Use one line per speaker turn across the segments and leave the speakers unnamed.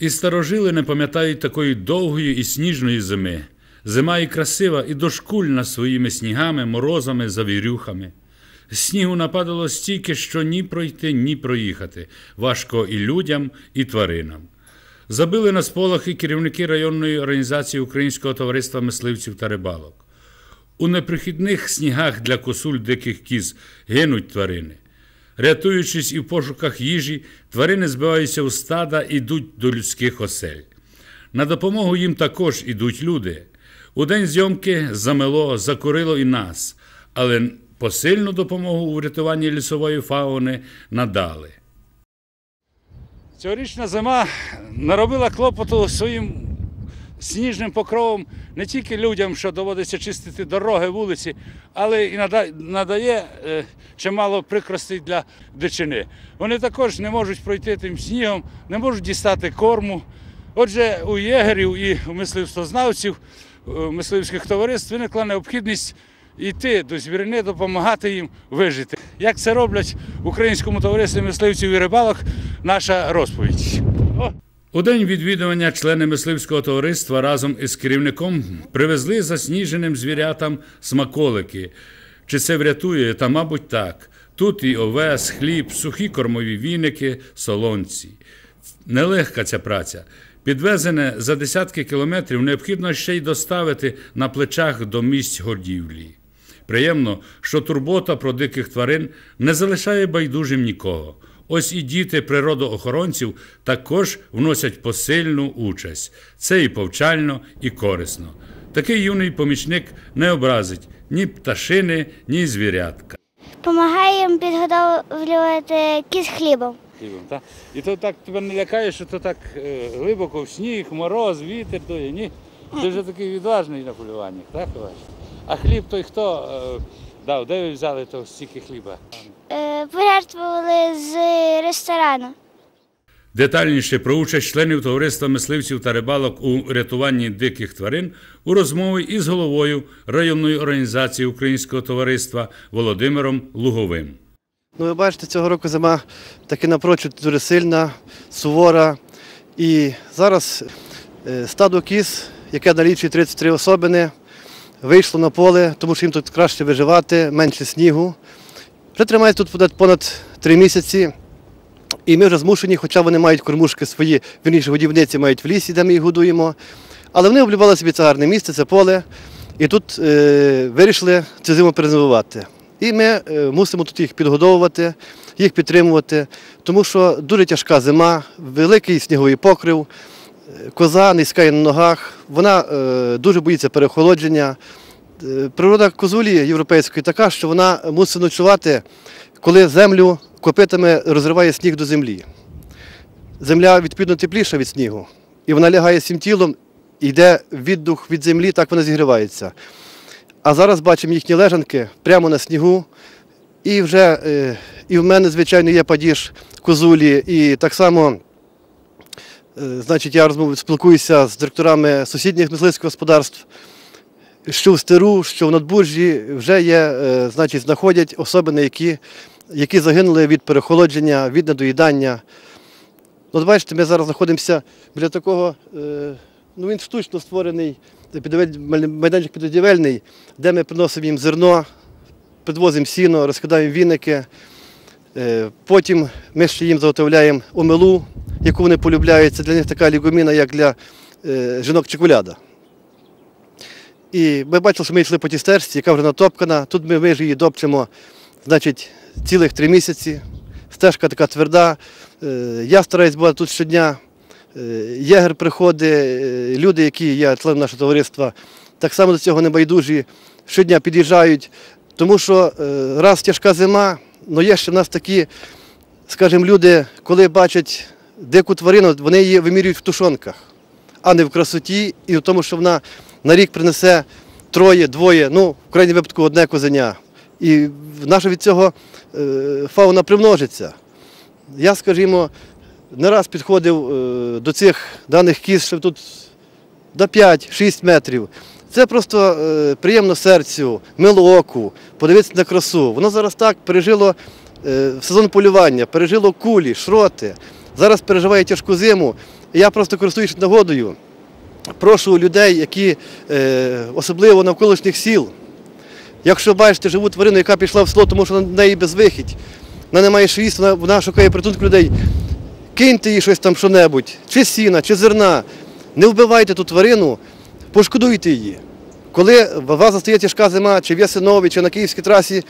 І старожили не пам'ятають такої довгої і сніжної зими. Зима і красива, і дошкульна своїми снігами, морозами, завірюхами. Снігу нападало стільки, що ні пройти, ні проїхати. Важко і людям, і тваринам. Забили на сполохи керівники районної організації Українського товариства мисливців та рибалок. У неприхідних снігах для косуль диких кіз гинуть тварини. Рятуючись і в пошуках їжі, тварини збиваються у стада і йдуть до людських осель. На допомогу їм також ідуть люди. У день зйомки замело, закурило і нас, але посильну допомогу у врятуванні лісової фауни надали. Цьогорічна зима наробила клопоту своїм сніжним покровом не тільки людям, що доводиться чистити дороги, вулиці, але і надає е, чимало прикростей для дичини. Вони також не можуть пройти тим снігом, не можуть дістати корму. Отже, у єгерів і у мисливствознавців, е, мисливських товариств виникла необхідність йти до звірини, допомагати їм вижити. Як це роблять в українському товаристві мисливців і рибалок, наша розповідь. У день відвідування члени мисливського товариства разом із керівником привезли засніженим звірятам смаколики. Чи це врятує? Та, мабуть, так. Тут і овес, хліб, сухі кормові віники, солонці. Нелегка ця праця. Підвезене за десятки кілометрів необхідно ще й доставити на плечах до місць гордівлі. Приємно, що турбота про диких тварин не залишає байдужим нікого. Ось і діти природоохоронців також вносять посильну участь. Це і повчально, і корисно. Такий юний помічник не образить ні пташини, ні звірятка.
Допомагаємо підготовлювати кіс хлібом.
Хлібом, так? І то так тебе не лякає, що то так е, глибоко в сніг, мороз, вітер дує. Ні. Ти вже такий відважний на полюваннях, так? А хліб той хто е, дав? Де ви взяли то стільки хліба?
Е, Пожертвували з ресторану.
Детальніше про участь членів товариства мисливців та рибалок у рятуванні диких тварин у розмові із головою районної організації Українського товариства Володимиром Луговим.
Ну, ви бачите, цього року зима таки напрочуд дуже сильна, сувора. І зараз е, стадо кіз, яке налічує 33 особини, вийшло на поле, тому що їм тут краще виживати, менше снігу. Вже тримають тут понад- три місяці. І ми вже змушені, хоча вони мають кормушки свої, вірніше годівниці мають в лісі, де ми їх годуємо. Але вони облюбали собі це гарне місце, це поле. І тут е, вирішили цю зиму перезимувати. І ми е, мусимо тут їх підгодовувати, їх підтримувати, тому що дуже тяжка зима, великий сніговий покрив, е, коза низька на ногах, вона е, дуже боїться переохолодження. Е, Природа козулі європейської така, що вона мусить ночувати, коли землю копитами розриває сніг до землі. Земля відповідно тепліша від снігу, і вона лягає всім тілом, і йде віддух від землі, так вона зігрівається. А зараз бачимо їхні лежанки прямо на снігу. І вже е, і в мене, звичайно, є падіж козулі, і так само. Е, Значить, я розмов спілкуюся з директорами сусідніх мисливських господарств, що в стиру, що в надбуржі вже є, е, значить, знаходять особини, які, які загинули від перехолодження, від недоїдання. Ну, от бачите, ми зараз знаходимося біля такого, е, ну він штучно створений майданчик підгодівельний, де ми приносимо їм зерно, підвозимо сіно, розкидаємо віники. Е, Потім ми ще їм заготовляємо омелу, яку вони полюбляють. Це для них така лігуміна, як для жінок чекуляда. І ми бачили, що ми йшли по тій стежці, яка вже натопкана. Тут ми, ми ж її допчемо значить, цілих три місяці. Стежка така тверда. Е, Я стараюсь бути тут щодня. Е, Єгер приходить, е, люди, які є членом нашого товариства, так само до цього не байдужі, щодня під'їжджають. Тому що раз тяжка зима, але є ще в нас такі, скажімо, люди, коли бачать дику тварину, вони її вимірюють в тушонках, а не в красоті і в тому, що вона на рік принесе троє, двоє, ну, в крайньому випадку одне козеня. І наша від цього е, фауна примножиться. Я, скажімо, не раз підходив е, до цих даних кіз, що тут до 5-6 метрів. Це просто е, приємно серцю, мило оку, подивитися на красу. Воно зараз так пережило сезон полювання, пережило кулі, шроти. Зараз переживає тяжку зиму. Я просто користуюсь нагодою. Прошу людей, які е, особливо навколишніх сіл, якщо бачите живу тварину, яка пішла в село, тому що на неї безвихідь, вона не має їсти, вона, вона шукає притулку людей, киньте їй щось там що-небудь, чи сіна, чи зерна. Не вбивайте ту тварину, пошкодуйте її. Коли у вас застає тяжка зима, чи в Ясинові, чи на Київській трасі,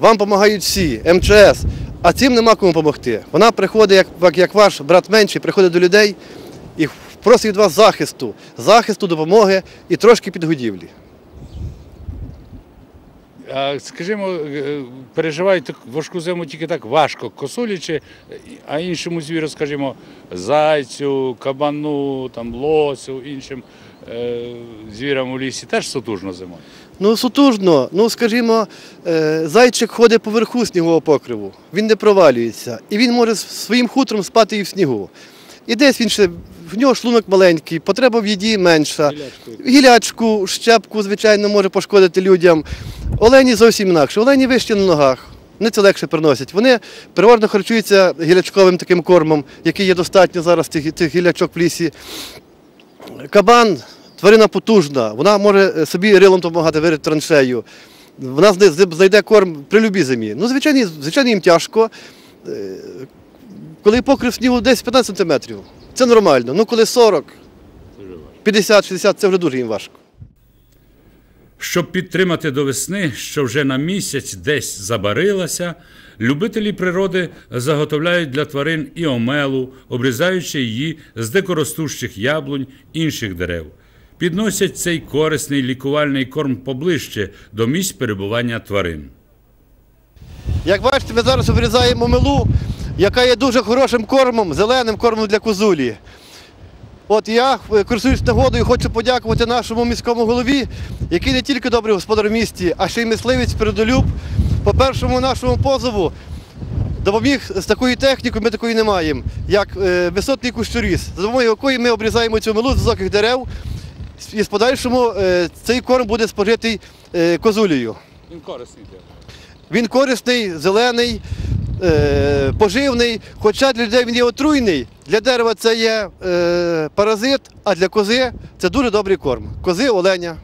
вам допомагають всі, МЧС, а цим нема кому допомогти. Вона приходить, як ваш брат менший, приходить до людей і просить від вас захисту, захисту, допомоги і трошки підгодівлі.
А скажімо, е, переживають важку зиму тільки так важко, косулі а іншому звіру, скажімо, зайцю, кабану, там, лосю, іншим е, звірам у лісі теж сутужно зимою.
Ну, сутужно, ну скажімо, е, зайчик ходить по верху снігового покриву, він не провалюється. І він може своїм хутром спати і в снігу. І десь він ще, в нього шлунок маленький, потреба в їді менша. Гілячку, щепку, звичайно, може пошкодити людям. Олені зовсім інакше. Олені вище на ногах. Вони це легше приносять. Вони переважно харчуються гілячковим таким кормом, який є достатньо зараз цих, цих гілячок в лісі. Кабан тварина потужна, вона може е, собі рилом допомагати вирити траншею. Вона зна- знайде корм при любій зимі. Ну, звичайно, звичайно, їм тяжко. Коли покрив снігу десь 15 сантиметрів, це нормально. Ну, коли 40, 50-60, це вже дуже їм важко.
Щоб підтримати до весни, що вже на місяць десь забарилася, любителі природи заготовляють для тварин і омелу, обрізаючи її з дикоростущих яблунь інших дерев. Підносять цей корисний лікувальний корм поближче до місць перебування тварин.
Як бачите, ми зараз обрізаємо милу, яка є дуже хорошим кормом, зеленим кормом для козулі. От я, е, користуюсь нагодою, хочу подякувати нашому міському голові, який не тільки добрий господар в місті, а ще й мисливець передолюб. По першому нашому позову допоміг з такою технікою, ми такої не маємо, як е, висотний кущоріз, за допомогою якої ми обрізаємо цю милу з високих дерев, і в подальшому е, цей корм буде спожитий козулею.
Він корисний.
Він корисний, зелений, е, поживний, хоча для людей він є отруйний. Для дерева це є е, паразит, а для кози це дуже добрий корм. Кози, оленя.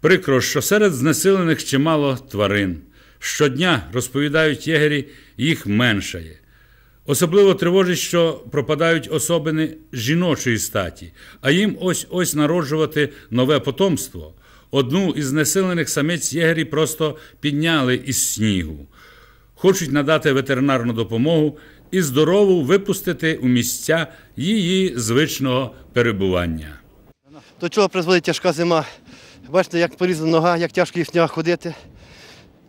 Прикро, що серед знесилених чимало тварин. Щодня, розповідають єгері, їх меншає. Особливо тривожить, що пропадають особини жіночої статі, а їм ось-ось народжувати нове потомство. Одну із знесилених самиць єгері просто підняли із снігу. Хочуть надати ветеринарну допомогу і здорову випустити у місця її звичного перебування.
До чого призводить тяжка зима. Бачите, як порізана нога, як тяжко в снігах ходити.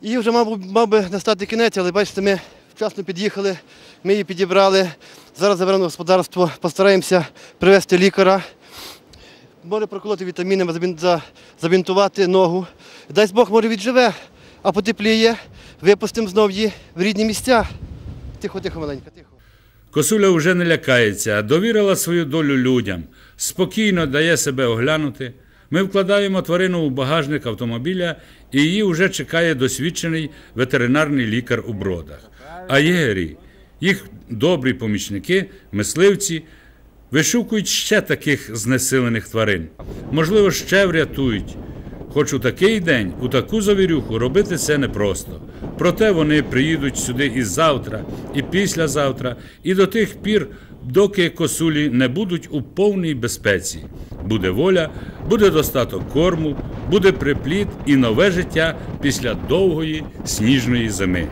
І вже мав, мав би настати кінець, але бачите, ми вчасно під'їхали, ми її підібрали. Зараз заберемо господарство, постараємося привезти лікаря. Може проколоти вітамінами, забін- забінтувати ногу. Дасть Бог, може відживе, а потепліє, випустимо знов її в рідні місця. Тихо, тихо, маленька, тихо.
Косуля вже не лякається, а довірила свою долю людям, спокійно дає себе оглянути. Ми вкладаємо тварину у багажник автомобіля, і її вже чекає досвідчений ветеринарний лікар у бродах. А єгері, їх добрі помічники, мисливці, вишукують ще таких знесилених тварин. Можливо, ще врятують. Хоч у такий день, у таку завірюху робити це непросто. Проте вони приїдуть сюди і завтра, і післязавтра, і до тих пір, доки косулі не будуть у повній безпеці. Буде воля, буде достаток корму, буде припліт і нове життя після довгої сніжної зими.